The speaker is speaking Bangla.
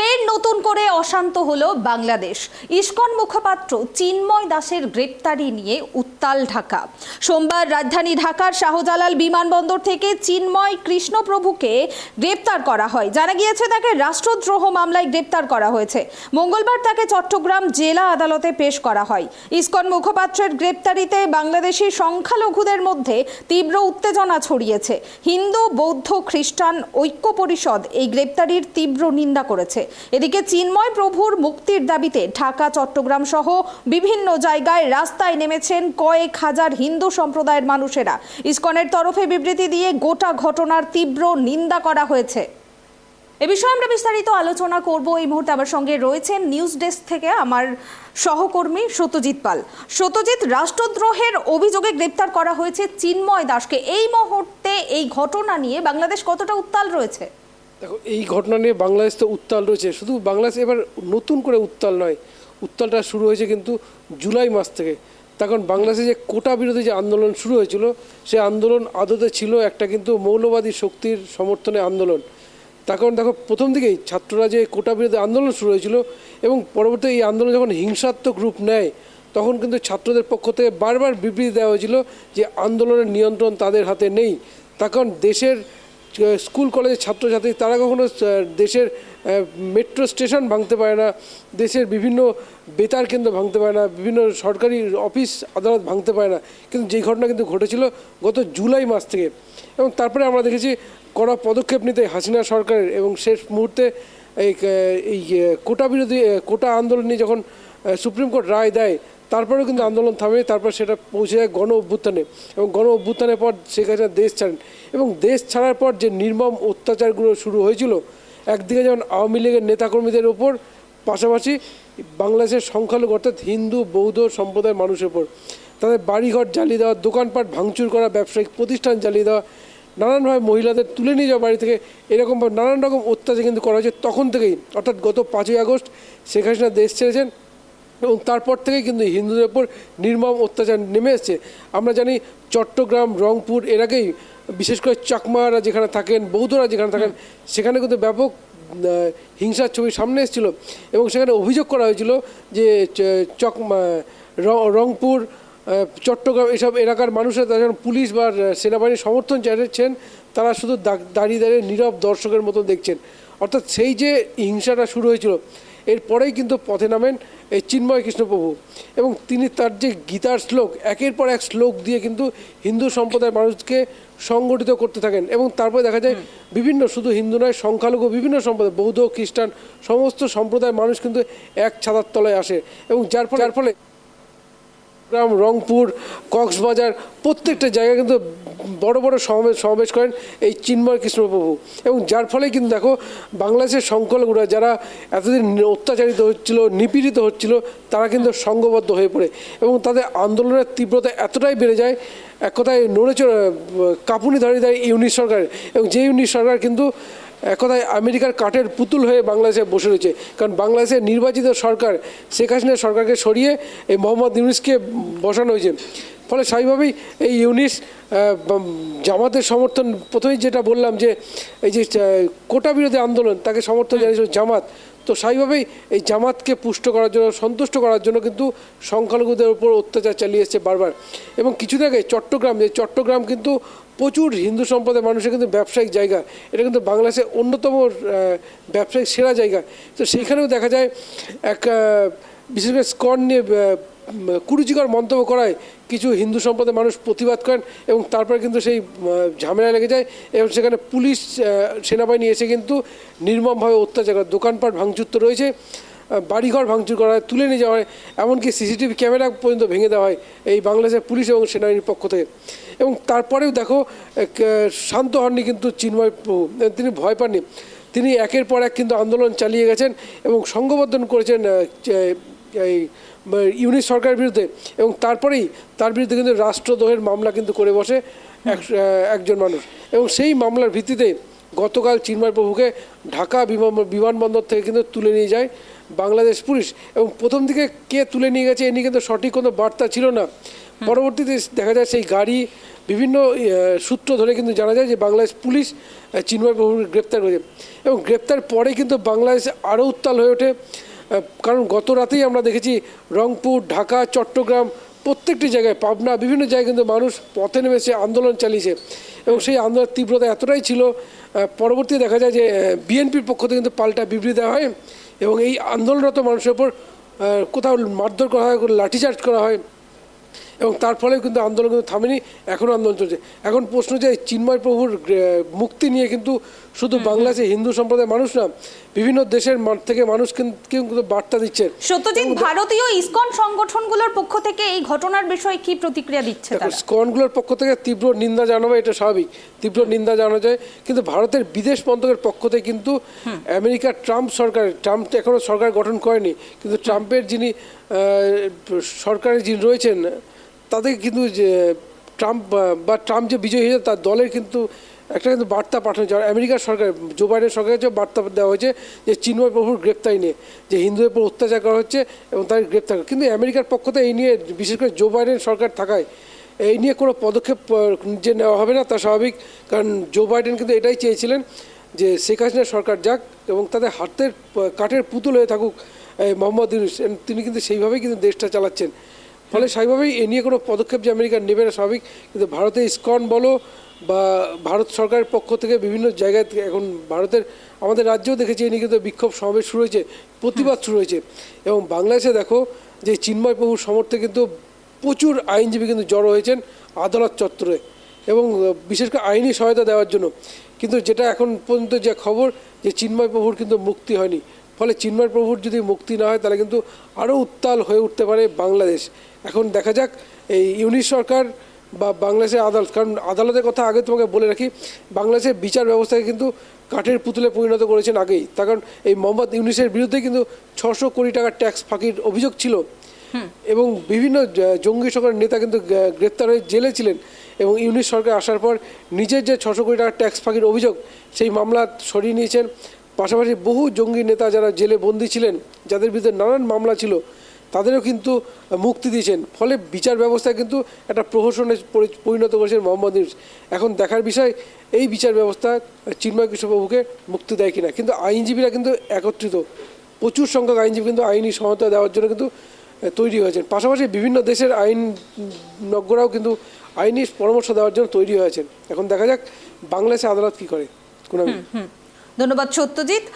faith নতুন করে অশান্ত হলো বাংলাদেশ। ইস্কন মুখপাত্র চিন্ময় দাসের গ্রেপ্তারি নিয়ে উত্তাল ঢাকা। সোমবার রাজধানী ঢাকার শাহজালাল বিমানবন্দর থেকে চিন্ময় কৃষ্ণপ্রভুকে গ্রেপ্তার করা হয়। জানা গিয়েছে, তাকে রাষ্ট্রদ্রোহ মামলায় গ্রেপ্তার করা হয়েছে। মঙ্গলবার তাকে চট্টগ্রাম জেলা আদালতে পেশ করা হয়। ইস্কন মুখপাত্রের গ্রেপ্তারিতে বাংলাদেশি সংখ্যালঘুদের মধ্যে তীব্র উত্তেজনা ছড়িয়েছে। হিন্দু, বৌদ্ধ, খ্রিস্টান ঐক্য পরিষদ এই গ্রেপ্তারির তীব্র নিন্দা করেছে। এদিকে চিন্ময় প্রভুর মুক্তির দাবিতে ঢাকা, চট্টগ্রাম সহ বিভিন্ন জায়গায় রাস্তায় নেমেছেন কয়েক হাজার হিন্দু সম্প্রদায়ের মানুষেরা। ইসকনের তরফে বিবৃতি দিয়ে গোটা ঘটনার তীব্র নিন্দা করা হয়েছে। এ বিষয়ে আমরা বিস্তারিত আলোচনা করব এই মুহূর্তে। আমার সঙ্গে রয়েছেন নিউজ ডেস্ক থেকে আমার সহকর্মী সত্যজিৎ পাল। সত্যজিৎ, রাষ্ট্রদ্রোহের অভিযোগে গ্রেপ্তার করা হয়েছে চিন্ময় দাসকে। এই মুহূর্তে এই ঘটনা নিয়ে বাংলাদেশ কতটা উত্তাল রয়েছে? দেখো, এই ঘটনা নিয়ে বাংলাদেশ তো উত্তাল রয়েছে। শুধু বাংলাদেশ এবার নতুন করে উত্তাল নয়, উত্তালটা শুরু হয়েছে কিন্তু জুলাই মাস থেকে। তখন বাংলাদেশে যে কোটা বিরোধী যে আন্দোলন শুরু হয়েছিল, সে আন্দোলন আদতে ছিল একটা কিন্তু মৌলবাদী শক্তির সমর্থনে আন্দোলন। তখন দেখো, প্রথম দিকেই ছাত্ররা যে কোটা বিরোধী আন্দোলন শুরু হয়েছিল এবং পরবর্তী এই আন্দোলন যখন হিংসাত্মক রূপ নেয়, তখন কিন্তু ছাত্রদের পক্ষ থেকে বারবার বিবৃতি দেওয়া হয়েছিল যে আন্দোলনের নিয়ন্ত্রণ তাদের হাতে নেই। তখন দেশের স্কুল, কলেজের ছাত্রছাত্রী, তারা কখনো দেশের মেট্রো স্টেশন ভাঙতে পারে না, দেশের বিভিন্ন বেতার কেন্দ্র ভাঙতে পারে না, বিভিন্ন সরকারি অফিস, আদালত ভাঙতে পারে না। কিন্তু যেই ঘটনা কিন্তু ঘটেছিল গত জুলাই মাস থেকে। এবং তারপরে আমরা দেখেছি কড়া পদক্ষেপ নিতে হাসিনা সরকারের এবং শেষ মুহূর্তে এই এই কোটা বিরোধী কোটা আন্দোলন নিয়ে যখন সুপ্রিম কোর্ট রায় দেয়, তারপরেও কিন্তু আন্দোলন থামে, তারপর সেটা পৌঁছে যায় গণ অভ্যুত্থানে। এবং গণ অভ্যুত্থানের পর শেখ হাসিনা দেশ ছাড়েন। এবং দেশ ছাড়ার পর যে নির্মম অত্যাচারগুলো শুরু হয়েছিল, একদিকে যেমন আওয়ামী লীগের নেতাকর্মীদের ওপর পাশাপাশি বাংলাদেশের সংখ্যালঘু অর্থাৎ হিন্দু, বৌদ্ধ সম্প্রদায়ের মানুষের ওপর তাদের বাড়িঘর জ্বালিয়ে দেওয়া, দোকানপাট ভাঙচুর করা, ব্যবসায়িক প্রতিষ্ঠান জ্বালিয়ে দেওয়া, নানানভাবে মহিলাদের তুলে নিয়ে যাওয়া বাড়ি থেকে এরকমভাবে নানান রকম অত্যাচার কিন্তু করা হয়েছে তখন থেকেই। অর্থাৎ গত পাঁচই আগস্ট শেখ হাসিনা দেশ ছেড়েছেন এবং তারপর থেকেই কিন্তু হিন্দুদের ওপর নির্মম অত্যাচার নেমে এসছে। আমরা জানি চট্টগ্রাম, রংপুর, এর আগেই বিশেষ করে চাকমারা যেখানে থাকেন, বৌদ্ধরা যেখানে থাকেন, সেখানে কিন্তু ব্যাপক হিংসার ছবি সামনে এসেছিল এবং সেখানে অভিযোগ করা হয়েছিল যে চক রংপুর চট্টগ্রাম এসব এলাকার মানুষরা তারা যখন পুলিশ বা সেনাবাহিনীর সমর্থন চাইছেন তারা শুধু দাঁড়িয়ে দাঁড়িয়ে নীরব দর্শকের মতো দেখছেন। অর্থাৎ সেই যে হিংসাটা শুরু হয়েছিল এরপরেই কিন্তু পথে নামেন এই চিন্ময় কৃষ্ণপ্রভু। এবং তিনি তার যে গীতার শ্লোক, একের পর এক শ্লোক দিয়ে কিন্তু হিন্দু সম্প্রদায়ের মানুষকে সংগঠিত করতে থাকেন। এবং তারপরে দেখা যায় বিভিন্ন, শুধু হিন্দু নয়, সংখ্যালঘু বিভিন্ন সম্প্রদায়, বৌদ্ধ, খ্রিস্টান, সমস্ত সম্প্রদায়ের মানুষ কিন্তু এক ছাতার তলায় আসে। এবং যার ফলে যার ফলে গ্রাম রংপুর, কক্সবাজার, প্রত্যেকটা জায়গায় কিন্তু বড় বড় সমাবেশ সমাবেশ করেন এই চিন্ময় কৃষ্ণপ্রভু। এবং যার ফলে কিন্তু দেখো, বাংলাদেশের সংখ্যালঘুরা যারা এতদিন অত্যাচারিত হচ্ছিল, নিপীড়িত হচ্ছিল, তারা কিন্তু সংঘবদ্ধ হয়ে পড়ে। এবং তাদের আন্দোলনের তীব্রতা এতটাই বেড়ে যায়, এক কথায় নড়ে চড়ে কাঁপুনি দাঁড়িয়ে ইউনিট সরকার এবং যে ইউনিট সরকার কিন্তু এক কথায় আমেরিকার কাঠের পুতুল হয়ে বাংলাদেশে বসে রয়েছে। কারণ বাংলাদেশের নির্বাচিত সরকার শেখ হাসিনা সরকারকে সরিয়ে এই মোহাম্মদ ইউনিসকে বসানো হয়েছে। ফলে স্বাভাবিকভাবেই এই ইউনিস জামাতের সমর্থন প্রথমেই যেটা বললাম যে, এই যে কোটা বিরোধী আন্দোলন, তাকে সমর্থন জানিয়েছিল জামাত। তো স্বাভাবিকভাবেই এই জামাতকে পুষ্ট করার জন্য, সন্তুষ্ট করার জন্য কিন্তু সংখ্যালঘুদের উপর অত্যাচার চালিয়ে বারবার। এবং কিছুদিন আগে চট্টগ্রাম, যে চট্টগ্রাম কিন্তু প্রচুর হিন্দু সম্প্রদায়ের মানুষের কিন্তু ব্যবসায়িক জায়গা। এটা কিন্তু বাংলাদেশের অন্যতম ব্যবসায়িক সেরা জায়গা। তো সেইখানেও দেখা যায় এক বিশেষ করে স্কন নিয়ে কুরুচিকর মন্তব্য করায় কিছু হিন্দু সম্প্রদায়ের মানুষ প্রতিবাদ করেন এবং তারপরে কিন্তু সেই ঝামেলা লেগে যায় এবং সেখানে পুলিশ সেনাবাহিনী এসে কিন্তু নির্মমভাবে অত্যাচার করে। দোকানপাট ভাঙচুর তো রয়েছে বাড়িঘর ভাঙচুর করা হয়, তুলে নিয়ে যাওয়া হয়, এমনকি সিসিটিভি ক্যামেরা পর্যন্ত ভেঙে দেওয়া হয় এই বাংলাদেশের পুলিশ এবং সেনাবাহিনীর পক্ষ থেকে। এবং তারপরেও দেখো শান্ত হননি কিন্তু চিন্ময় প্রভু। তিনি ভয় পাননি। তিনি একের পর এক কিন্তু আন্দোলন চালিয়ে গেছেন এবং সংঘবদ্ধন করেছেন এই ইউনিট সরকারের বিরুদ্ধে এবং তারপরেই তার বিরুদ্ধে কিন্তু রাষ্ট্রদ্রোহের মামলা কিন্তু করে বসে এক একজন মানুষ। এবং সেই মামলার ভিত্তিতে গতকাল চিন্ময় প্রভুকে ঢাকা বিমান বিমানবন্দর থেকে কিন্তু তুলে নিয়ে যায় বাংলাদেশ পুলিশ। এবং প্রথম দিকে কে তুলে নিয়ে গেছে এ নিয়ে কিন্তু সঠিক কোনো বার্তা ছিল না। পরবর্তীতে দেখা যায় সেই গাড়ি বিভিন্ন সূত্র ধরে কিন্তু জানা যায় যে বাংলাদেশ পুলিশ চিন্ময় প্রভুকে গ্রেপ্তার করেছে। এবং গ্রেপ্তার পরে কিন্তু বাংলাদেশ আরও উত্তাল হয়ে ওঠে। কারণ গত রাতেই আমরা দেখেছি রংপুর, ঢাকা, চট্টগ্রাম প্রত্যেকটি জায়গায়, পাবনা, বিভিন্ন জায়গায় কিন্তু মানুষ পথে নেমেছে, আন্দোলন চালিয়েছে। এবং সেই আন্দোলনের তীব্রতা এতটাই ছিল পরবর্তী দেখা যায় যে বিএনপির পক্ষ থেকে কিন্তু পাল্টা বিবৃতি দেওয়া হয় এবং এই আন্দোলনরত মানুষের ওপর কোথাও মারধর করা হয় লাঠিচার্জ করা হয়। এবং তার ফলে কিন্তু আন্দোলন কিন্তু থামেনি এখনও আন্দোলন চলছে। এখন প্রশ্ন যে, চিন্ময় প্রভুর মুক্তি নিয়ে কিন্তু শুধু বাংলাদেশে হিন্দু সম্প্রদায়ের মানুষ না বিভিন্ন দেশের থেকে মানুষ কিন্তু বার্তা দিচ্ছে। সত্যজিৎ ভারতীয় ইসকন সংগঠনগুলোর পক্ষ থেকে এই ঘটনার বিষয়ে কি প্রতিক্রিয়া দিচ্ছে দেখো তারা? স্কনগুলোর পক্ষ থেকে তীব্র নিন্দা জানাবে এটা স্বাভাবিক। তীব্র নিন্দা জানানো যায় কিন্তু ভারতের বিদেশ মন্ত্রকের পক্ষ থেকে কিন্তু আমেরিকার ট্রাম্প সরকার ট্রাম্প তো এখনও সরকার গঠন করেনি কিন্তু ট্রাম্পের যিনি আহ, সরকারে যিনি রয়েছেন তাদের কিন্তু যে ট্রাম্প বা- বা ট্রাম্প যে বিজয়ী হয়েছে তার দলের কিন্তু একটা কিন্তু বার্তা পাঠানো আর আমেরিকার সরকার, জো বাইডেন সরকারের কাছে বার্তা দেওয়া হয়েছে যে চিন্ময় প্রভুর গ্রেপ্তারি নিয়ে, যে হিন্দুদের উপর অত্যাচার করা হচ্ছে এবং তাদের গ্রেপ্তার কিন্তু আমেরিকার পক্ষ থেকে এই নিয়ে, বিশেষ করে জো বাইডেন সরকার থাকায়, এই নিয়ে কোনো পদক্ষেপ যে নেওয়া হবে না, তা স্বাভাবিক। কারণ জো বাইডেন কিন্তু এটাই চেয়েছিলেন যে শেখ হাসিনা সরকার যাক এবং তাদের হাতের কাঠের পুতুল হয়ে থাকুক মোহাম্মদ ইউনুস। তিনি কিন্তু সেইভাবেই কিন্তু দেশটা চালাচ্ছেন। ফলে স্বাভাবিকভাবেই এ নিয়ে কোনো পদক্ষেপ যে আমেরিকা নেবে না স্বাভাবিক। কিন্তু ভারতের ইসকন বলো বা ভারত সরকারের পক্ষ থেকে বিভিন্ন জায়গায় এখন ভারতের, আমাদের রাজ্যেও দেখেছি এ নিয়ে কিন্তু বিক্ষোভ সমাবেশ শুরু হয়েছে, প্রতিবাদ শুরু হয়েছে। এবং বাংলাদেশে দেখো যে চিন্ময় প্রভুর সমর্থে কিন্তু প্রচুর আইনজীবী কিন্তু জড়ো হয়েছেন আদালত চত্বরে এবং বিশেষ করে আইনি সহায়তা দেওয়ার জন্য। কিন্তু যেটা এখন পর্যন্ত যে খবর যে চিন্ময় প্রভুর কিন্তু মুক্তি হয়নি। ফলে চিন্ময় প্রভুর যদি মুক্তি না হয়, তাহলে কিন্তু আরও উত্তাল হয়ে উঠতে পারে বাংলাদেশ। এখন দেখা যাক, এই ইউনিশ সরকার বা বাংলাদেশের আদালত কারণ আদালতের কথা আগে তোমাকে বলে রাখি বাংলাদেশের বিচার ব্যবস্থাকে কিন্তু কাঠের পুতুলে পরিণত করেছেন আগেই। তার কারণ এই মোহাম্মদ ইউনিসের বিরুদ্ধে কিন্তু ছশো কোটি টাকার ট্যাক্স ফাঁকির অভিযোগ ছিল। এবং বিভিন্ন জঙ্গি সরকারের নেতা কিন্তু গ্রেপ্তার হয়ে জেলে ছিলেন। এবং ইউনিশ সরকার আসার পর নিজের যে ছশো কোটি টাকার ট্যাক্স ফাঁকির অভিযোগ সেই মামলা সরিয়ে নিয়েছেন। পাশাপাশি বহু জঙ্গি নেতা যারা জেলে বন্দী ছিলেন যাদের বিরুদ্ধে নানান মামলা ছিল তাদেরও কিন্তু মুক্তি দিয়েছেন। ফলে বিচার ব্যবস্থা কিন্তু একটা প্রহসনে পরিণত করেছেন মোহাম্মদ ইউনুস। এখন দেখার বিষয়, এই বিচার ব্যবস্থা চিন্ময় কৃষ্ণবাবুকে মুক্তি দেয় কিনা? কিন্তু আইনজীবীরা কিন্তু একত্রিত। প্রচুর সংখ্যক আইনজীবী কিন্তু আইনি সহায়তা দেওয়ার জন্য কিন্তু তৈরি হয়েছেন। পাশাপাশি বিভিন্ন দেশের আইনজ্ঞরাও কিন্তু আইনি পরামর্শ দেওয়ার জন্য তৈরি হয়েছেন। এখন দেখা যাক বাংলাদেশে আদালত কী করে। কোনো ধন্যবাদ সত্যজিৎ।